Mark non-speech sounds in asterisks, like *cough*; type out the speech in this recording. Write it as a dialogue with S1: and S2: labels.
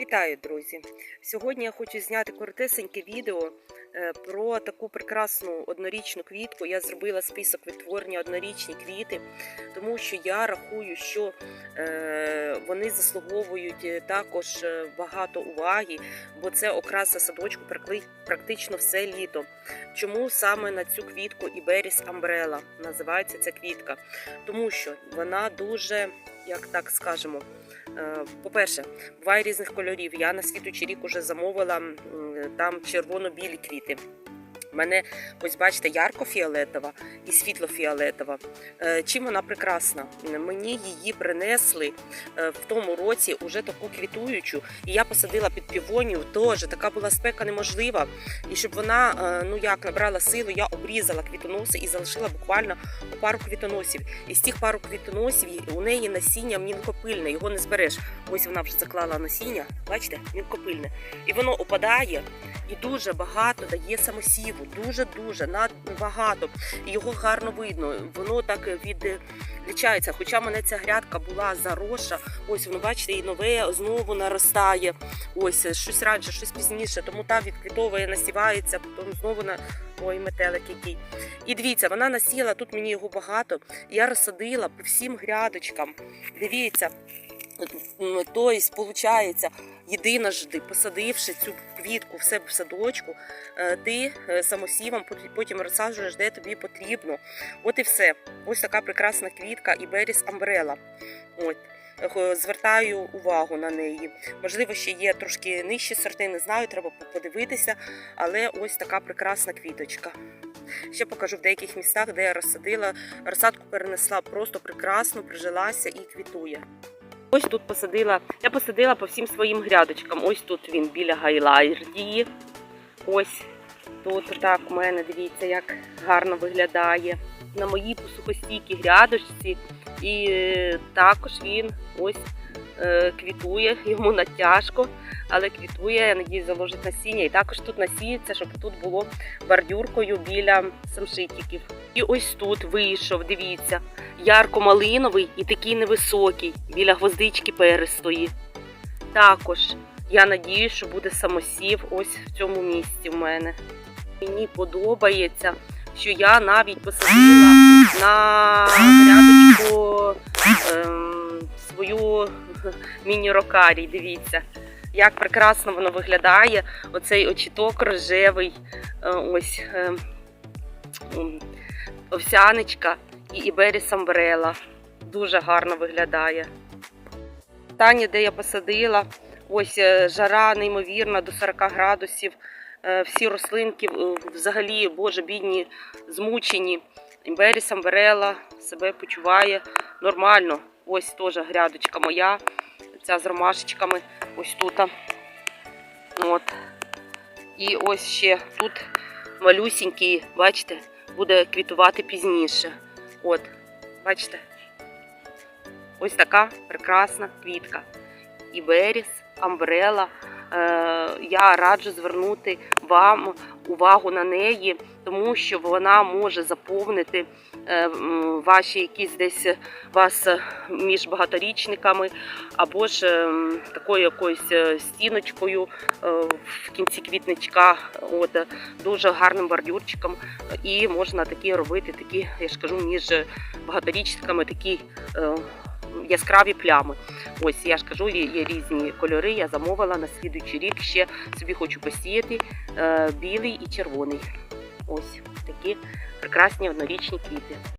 S1: Вітаю, друзі! Сьогодні я хочу зняти коротесеньке відео е, про таку прекрасну однорічну квітку. Я зробила список відтворення однорічні квіти, тому що я рахую, що е, вони заслуговують е, також багато уваги, бо це окраса садочку практично все літо. Чому саме на цю квітку Іберіс Амбрела називається ця квітка? Тому що вона дуже, як так скажемо, е, по-перше, буває різних кольорів. Я на світучий рік уже замовила там червоно-білі квіти. У мене, ось бачите, ярко-фіолетова і світло-фіолетова. Е, Чим вона прекрасна? Мені її принесли е, в тому році уже таку квітуючу, і я посадила під півонію. Теж така була спека неможлива. І щоб вона е, ну як набрала силу, я обрізала квітоноси і залишила буквально пару квітоносів. І з тих пару квітоносів у неї насіння мілкопильне, його не збереш. Ось вона вже заклала насіння, бачите, мілкопильне. І воно опадає і дуже багато дає самосіву. Дуже-дуже багато. Його гарно видно. Воно так відлічається. Хоча мене ця грядка була заросша. Ось воно, бачите, і нове знову наростає. Ось щось раніше, щось пізніше. Тому та відквітовує, насівається, потім знову на ой, метелик який. І дивіться, вона насіяла, тут мені його багато. Я розсадила по всім грядочкам. Дивіться, тобто, виходить, єдиножди посадивши цю квітку в себе в садочку, е, ти е, самосівом потім розсаджуєш, де тобі потрібно. От і все. Ось така прекрасна квітка Іберіс Амбрела. От. Е, Звертаю увагу на неї. Можливо, ще є трошки нижчі сорти, не знаю, треба подивитися, але ось така прекрасна квіточка. Ще покажу в деяких містах, де я розсадила. Розсадку перенесла просто прекрасно, прижилася і квітує. Ось тут посадила, я посадила по всім своїм грядочкам. Ось тут він біля гайлайрдії. Ось тут так у мене дивіться, як гарно виглядає. На моїй сухостійкій грядочці. І е, також він ось квітує, *laughs* йому натяжко, але квітує, я надію, заложить насіння. І також тут насіється, щоб тут було бордюркою біля самшитиків. І ось тут вийшов, дивіться, ярко-малиновий і такий невисокий, біля гвоздички перистої. Також я надію, що буде самосів ось в цьому місці в мене. Мені подобається, що я навіть посадила на грядочку ем, свою міні-рокарій. Дивіться, як прекрасно воно виглядає. Оцей очіток рожевий, е, ось ем, овсяничка і Іберіс Амбрела. Дуже гарно виглядає. Таня, де я посадила, ось е, жара неймовірна до 40 градусів. Е, Всі рослинки е, взагалі, боже, бідні, змучені. Імберіс Амбрела себе почуває нормально. Ось теж грядочка моя, ця з ромашечками. Ось тут. От. І ось ще тут малюсінький, бачите, буде квітувати пізніше. От, бачите? Ось така прекрасна квітка. Іберіс, амбрела. Е, я раджу звернути вам увагу на неї, тому що вона може заповнити е, ваші якісь десь вас е, між багаторічниками, або ж е, такою якоюсь е, стіночкою е, в кінці квітничка, от е, дуже гарним бордюрчиком. І можна такі робити, такі, я ж кажу, між багаторічниками такі. е, Яскраві плями. Ось я ж кажу, є, різні кольори. Я замовила на слідуючий рік. Ще собі хочу посіяти е, білий і червоний. Ось такі прекрасні однорічні квіти.